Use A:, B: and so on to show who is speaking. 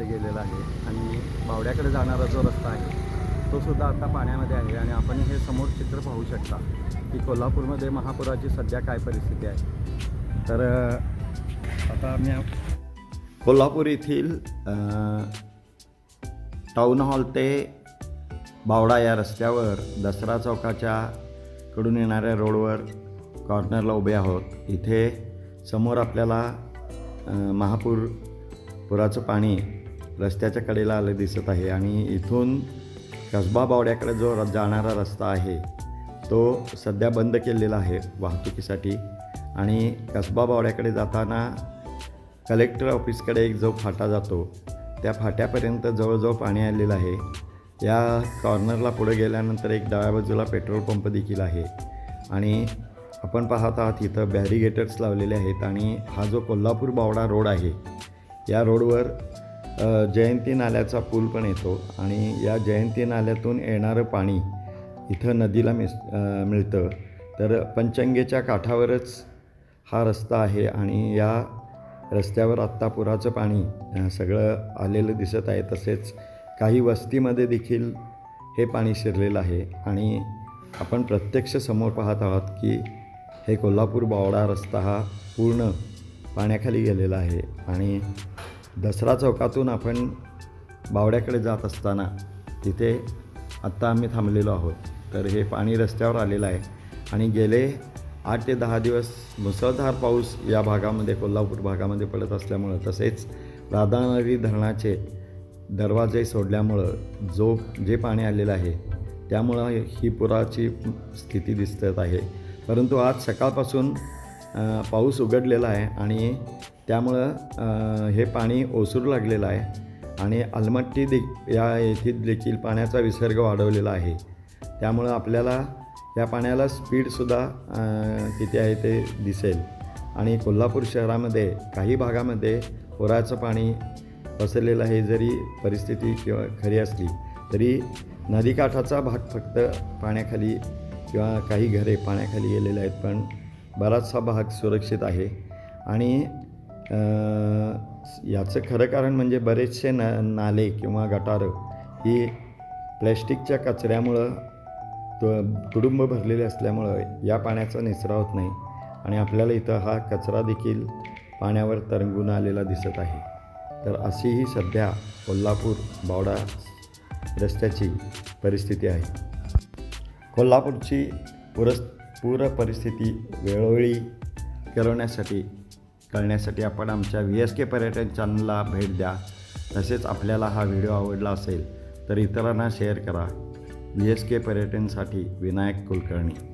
A: गेलेला आहे आणि बावड्याकडे जाणारा जो रस्ता आहे तो सुद्धा आता पाण्यामध्ये आहे आणि आपण हे समोर चित्र पाहू शकता की कोल्हापूरमध्ये महापुराची सध्या काय परिस्थिती आहे. तर आता आम्ही कोल्हापूर येथील टाऊन हॉल ते बावडा या रस्त्यावर दसरा चौकाच्या कडून येणाऱ्या रोडवर कॉर्नरला उभे आहोत. इथे समोर आपल्याला महापूर पुराचं पाणी रस्त्याच्या कडेला आलं दिसत आहे आणि इथून कसबा बावड्याकडे जो र- जाणारा रस्ता आहे तो सध्या बंद केलेला आहे वाहतुकीसाठी. आणि कसबा बावड्याकडे जाताना कलेक्टर ऑफिसकडे एक जो फाटा जातो. त्या फाट्यापर्यंत जवळजवळ पाणी आलेलं आहे. या कॉर्नरला पुढे गेल्यानंतर एक डाव्या बाजूला पेट्रोल पंप देखील आहे. आणि आपण पाहत आहात इथं बॅरिगेटर्स लावलेले आहेत आणि हा जो कोल्हापूर बावडा रोड आहे या रोडवर जयंती नाल्याचा पूल पण येतो आणि या जयंती नाल्यातून येणारं पाणी इथं नदीला मिस मिळतं. तर पंचंगेच्या काठावरच हा रस्ता आहे आणि या रस्त्यावर आत्ता पुराचं पाणी सगळं आलेलं दिसत आहे. तसेच काही वस्तीमध्ये देखील हे पाणी शिरलेलं आहे आणि आपण प्रत्यक्ष समोर पाहत आहोत की हे कोल्हापूर बावडा रस्ता हा पूर्ण पाण्याखाली गेलेला आहे आणि दसरा चौकातून आपण बावड्याकडे जात असताना तिथे आत्ता आम्ही थांबलेलो आहोत. तर हे पाणी रस्त्यावर आलेलं आहे. आणि गेले आठ ते दहा दिवस मुसळधार पाऊस या भागामध्ये कोल्हापूर भागामध्ये पडत असल्यामुळं तसेच राधानगरी धरणाचे दरवाजे सोडल्यामुळं जो जे पाणी आलेलं आहे त्यामुळं ही पुराची स्थिती दिसत आहे. परंतु आज सकाळपासून पाऊस उघडलेला आहे आणि त्यामुळं हे पाणी ओसरू लागलेलं आहे आणि अलमट्टी दे या येथील देखील पाण्याचा विसर्ग वाढवलेला आहे. त्यामुळं आपल्याला या पाण्याला स्पीडसुद्धा किती आहे ते दिसेल. आणि कोल्हापूर शहरामध्ये काही भागामध्ये पुराचं पाणी पसरलेलं आहे जरी परिस्थिती किंवा खरी असली तरी नदीकाठाचा भाग फक्त पाण्याखाली किंवा काही घरे पाण्याखाली गेलेले आहेत पण बराचसा भाग सुरक्षित आहे. आणि याचं खरं कारण म्हणजे बरेचसे न नाले किंवा गटारं ही प्लॅस्टिकच्या कचऱ्यामुळं तुडुंब भरलेले असल्यामुळं या पाण्याचा निचरा होत नाही आणि आपल्याला इथं हा कचरा देखील पाण्यावर तरंगून आलेला दिसत आहे. तर अशी ही सध्या कोल्हापूर बावडा रस्त्याची परिस्थिती आहे. कोल्हापूरची पुरस पूर परिस्थिती वेळोवेळी करवण्यासाठी कळण्यासाठी आपण आमच्या व्ही एस के पर्यटन चॅनलला भेट द्या. तसेच आपल्याला हा व्हिडिओ आवडला असेल तर इतरांना शेअर करा. व्ही एस के पर्यटनसाठी विनायक कुलकर्णी.